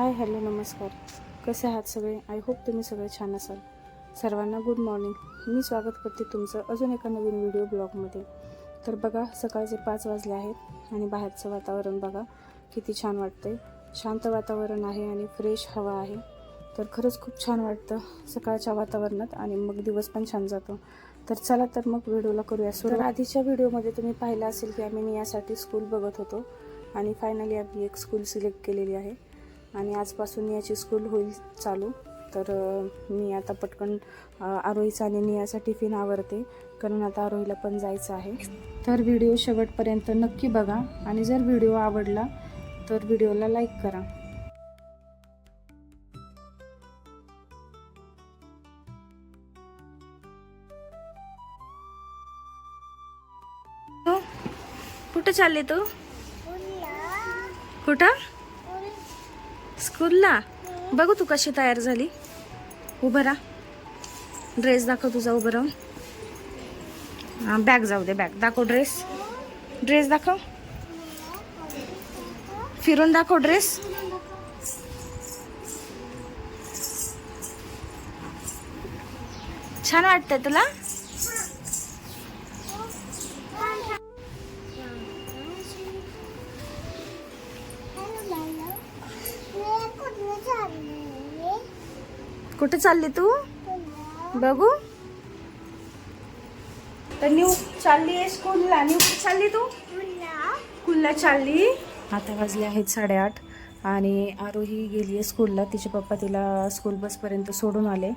Hi hello नमस्कार. कसे आहात सगळे? आय होप तुम्ही सगळे छान असाल. सर्वांना गुड मॉर्निंग मी स्वागत करते तुमचं अजून एका नवीन व्हिडिओ ब्लॉगमध्ये तर बघा सकाळचे पाच वाजले आहेत आणि बाहेरचं वातावरण बघा किती छान वाटतंय. शांत वातावरण आहे आणि फ्रेश हवा आहे. तर खरंच खूप छान वाटतं सकाळच्या वातावरणात आणि मग दिवस पण छान जातो. तर चला तर मग व्हिडिओला करूया सुरू आधीच्या व्हिडिओमध्ये तुम्ही पाहिलं असेल की आम्ही यासाठी स्कूल बघत होतो आणि फायनली आम्ही एक स्कूल सिलेक्ट केलेली आहे. आणि आजपासून याची स्कूल होईल चालू. तर मी आता पटकन आरोहीचा आणि नियाचा टिफिन आवरते कारण आता आरोहीला पण जायचं आहे. तर व्हिडिओ शेवटपर्यंत नक्की बघा आणि जर व्हिडिओ आवडला तर व्हिडिओला लाईक करा. कुठं चालले तू? कुठं? स्कूलला? बघू तू कशी तयार झाली. उभं राहा. ड्रेस दाखव तुझा उभं राहून. बॅग जाऊ दे बॅग दाखव ड्रेस ड्रेस दाखव. फिरून दाखव ड्रेस छान वाटतंय तुला? कुठे चालली तू? बघू. तर न्यू चालली आहे स्कूलला. न्यू कुठे चालली तू? स्कूलला चालली. आता वाजले आहेत साडेआठ आणि आरोही गेली आहे स्कूलला. तिचे पप्पा तिला स्कूल बसपर्यंत सोडून आले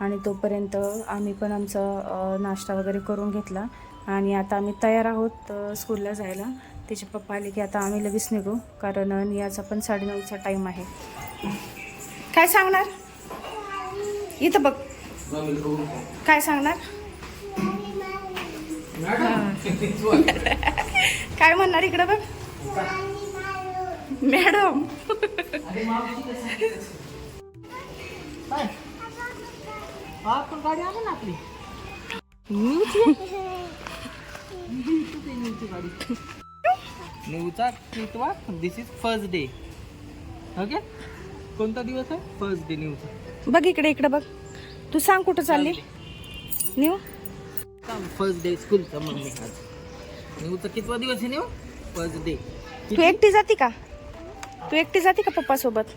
आणि तोपर्यंत आम्ही पण आमचा नाश्ता वगैरे करून घेतला. आणि आता आम्ही तयार आहोत स्कूलला जायला. तिचे पप्पा आले की आता आम्ही लगेच निघू कारण नियाचा पण साडेनऊचा टाईम आहे. काय सांगणार? इथं बघ. काय सांगणार? काय म्हणणार इकडं बघ? मॅडम. आपण गाडी आली ना आपली न्यूचा कितवा this is first day okay कोणता दिवस आहे? फर्स्ट डे न्यूचा बघ इकडे इकडे बघ. तू सांग कुठं चालली? न्यू फर्स्ट डे स्कूलचा मग मी आज. न्यूचा कितवा दिवस आहे न्यू फर्स्ट डे तू एकटी जाती का? तू एकटी जाती का पप्पा सोबत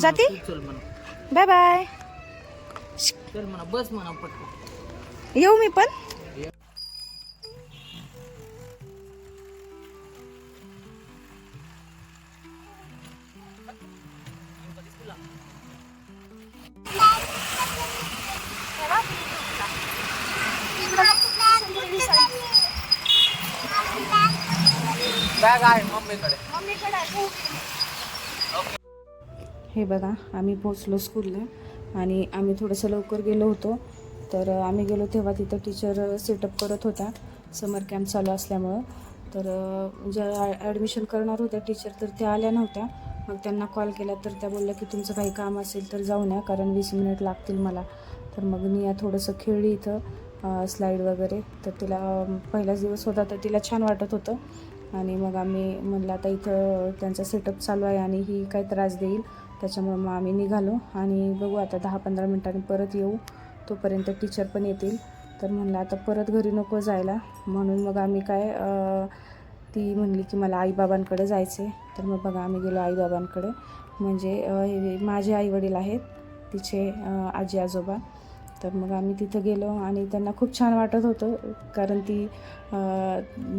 जाती? चल म्हणा. Bye bye. चल म्हणा बस म्हणा पटकन. येऊ मी पण. बॅग आहे मम्मीकडे. हे बघा आम्ही पोचलो स्कूलला आणि आम्ही थोडंसं लवकर गेलो होतो. तर आम्ही गेलो तेव्हा तिथं टीचर सेटअप करत होता. समर कॅम्प चालू असल्यामुळं. तर ज्या ॲडमिशन करणार होत्या टीचर तर त्या आल्या नव्हत्या. मग त्यांना कॉल केला तर त्या बोलल्या की तुमचं काही काम असेल तर जाऊन या कारण वीस मिनिट लागतील मला. तर मग मी या थोडंसं खेळली इथं स्लाईड वगैरे. तर तिला पहिलाच दिवस होता तर तिला छान वाटत होतं. आणि मग आम्ही म्हणलं आता इथं त्यांचा सेटअप चालू आहे आणि ही काय त्रास देईल. त्याच्यामुळं मग आम्ही निघालो आणि बघू आता दहा पंधरा मिनटांनी परत येऊ. तोपर्यंत टीचर पण येतील. तर म्हणलं आता परत घरी नको जायला. म्हणून मग आम्ही काय ती म्हणली की मला आईबाबांकडे जायचे तर मग बघा आम्ही गेलो आईबाबांकडे. म्हणजे हे माझे आईवडील आहेत तिचे आजी आजोबा तर मग आम्ही तिथं गेलो आणि त्यांना खूप छान वाटत होतं कारण ती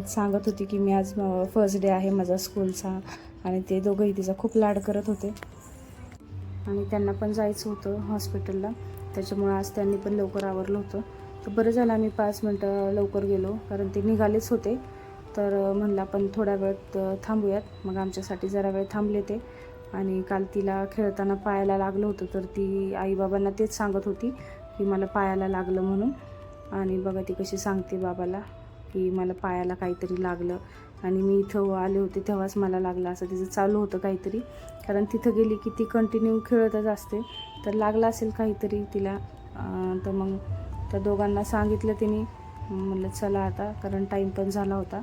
सांगत होती की मी आज फर्स्ट डे आहे माझा स्कूलचा आणि ते दोघंही तिचा खूप लाड करत होते. आणि त्यांना पण जायचं होतं हॉस्पिटलला त्याच्यामुळे आज त्यांनी पण लवकर आवरलं होतं. तर बरं झालं आम्ही पाच मिनटं लवकर गेलो कारण ते निघालेच होते. तर म्हणलं आपण थोड्या वेळात थांबूयात. मग आमच्यासाठी जरा वेळ थांबले ते. आणि काल तिला खेळताना पायाला लागलं होतं तर ती आईबाबांना तेच सांगत होती की मला पायाला लागलं म्हणून. आणि बघा ती कशी सांगते बाबाला की मला पायाला काहीतरी लागलं. आणि मी इथं आले होते तेव्हाच मला लागलं असं तिचं चालू होतं काहीतरी. कारण तिथं गेली की ती कंटिन्यू खेळतच असते. तर लागलं असेल काहीतरी तिला. तर मग त्या दोघांना सांगितलं तिने. म्हणलं चला आता. कारण टाईम पण झाला होता.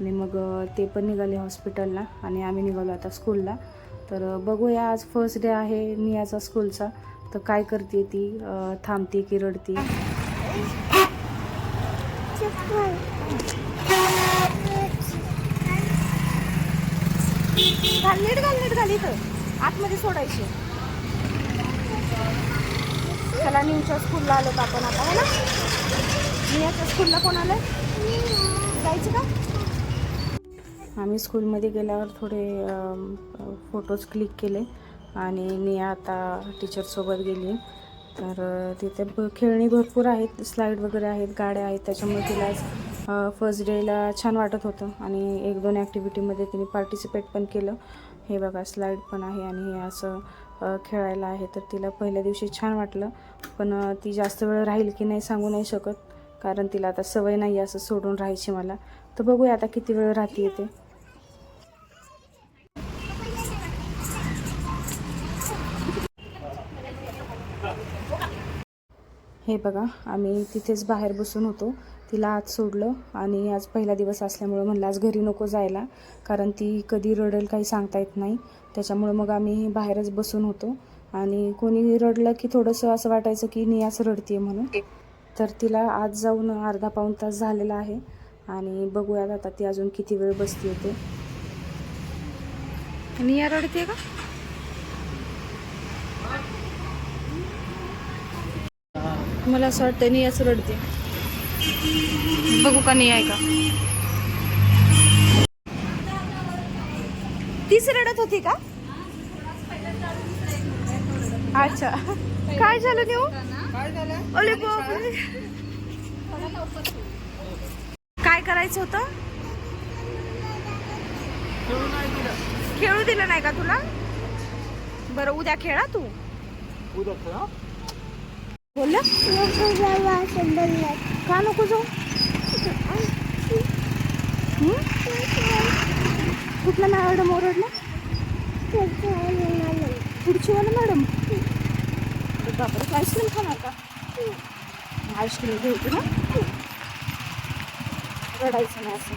आणि मग ते पण निघाले हॉस्पिटलला आणि आम्ही निघालो आता स्कूलला तर बघूया आज फर्स्ट डे आहे नियाचा स्कूलचा तर काय करते ती? थांबते की रडते घाल नीट घाल नीट घाल इथं. आतमध्ये सोडायची. त्याला न्यूच्या स्कूलला आलो का आपण आता है ना? नियाच्या स्कूलला कोण आलं जायचं का? आम्ही स्कूलमध्ये गेल्यावर थोडे फोटोज क्लिक केले. आणि मी आता टीचरसोबत गेली. तर तिथे ब- खेळणी भरपूर आहेत स्लाईड वगैरे आहेत गाड्या आहेत. त्याच्यामुळे तिला फर्स्ट डेला छान वाटत होतं. आणि एक दोन ॲक्टिव्हिटीमध्ये तिने पार्टिसिपेट पण केलं. हे बघा स्लाईड पण आहे आणि हे असं खेळायला आहे. तर तिला पहिल्या दिवशी छान वाटलं. पण ती जास्त वेळ राहील की नाही सांगू नाही शकत. कारण तिला आता सवय नाही असं सोडून राहायची मला. तर बघूया आता किती वेळ राहते येते. हे बघा आम्ही तिथेच बाहेर बसून होतो. तिला आज सोडलं आणि आज पहिला दिवस असल्यामुळं म्हणलं आज घरी नको जायला कारण ती कधी रडेल काही सांगता येत नाही. त्याच्यामुळं मग आम्ही बाहेरच बसून होतो. आणि कोणी रडलं की थोडंसं असं वाटायचं की नियाच रडते म्हणून. तर तिला आज जाऊन अर्धा पाऊण तास झालेला आहे आणि बघूयात आता ती अजून किती वेळ बसते ते. निया रडते का? मला असं वाटतं नियाच रडते. बघू का नाही आहे का? तीच रडत होती का? अच्छा. काय झालं नेऊ? अरे काय करायचं होतं? खेळू दिलं खेळू दिलं नाही का तुला? बरं उद्या खेळा तू. उद्या खेळा? बोललं? का नको जाऊ? कुठला मॅडम ओरडला? पुढची वाला मॅडम? बापरे आईस्क्रीम खाणार का? आईस्क्रीम घेऊ ना रडायचं नाही असं.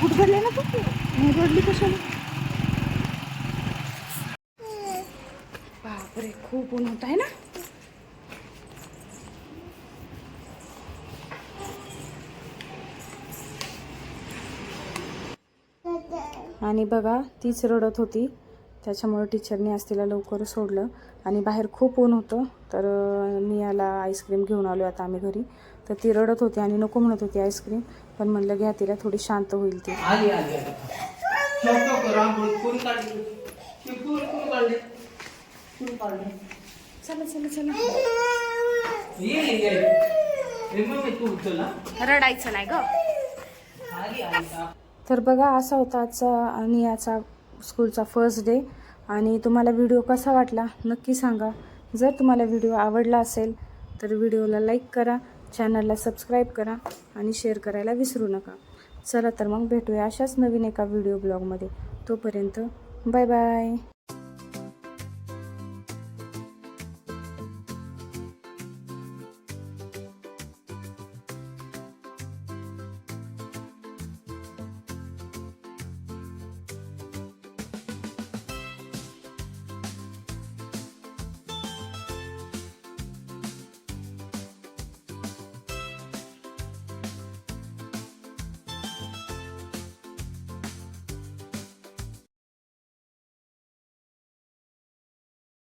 गुडगडले ना तू? मग रडली कशाला? बापरे खूप ऊन होत आहे ना? आणि बघा तीच रडत होती. त्याच्यामुळे टीचरने आज तिला लवकर सोडलं. आणि बाहेर खूप ऊन होतं. तर अं, नियाला आईस्क्रीम घेऊन आलो आता आम्ही घरी. तर ती रडत होती आणि नको म्हणत होती आईस्क्रीम पण म्हणलं घ्या तिला थोडी शांत होईल ती. चला चला चला. रडायचं नाही ग. आली आली का तर बघा असा होता आजचा आणि याचा स्कूलचा फर्स्ट डे आणि तुम्हाला व्हिडिओ कसा वाटला नक्की सांगा. जर तुम्हाला व्हिडिओ आवडला असेल तर व्हिडिओला लाईक करा चॅनलला सबस्क्राईब करा आणि शेअर करायला विसरू नका. चला तर मग भेटूया अशाच नवीन एका व्हिडिओ ब्लॉगमध्ये तोपर्यंत बाय बाय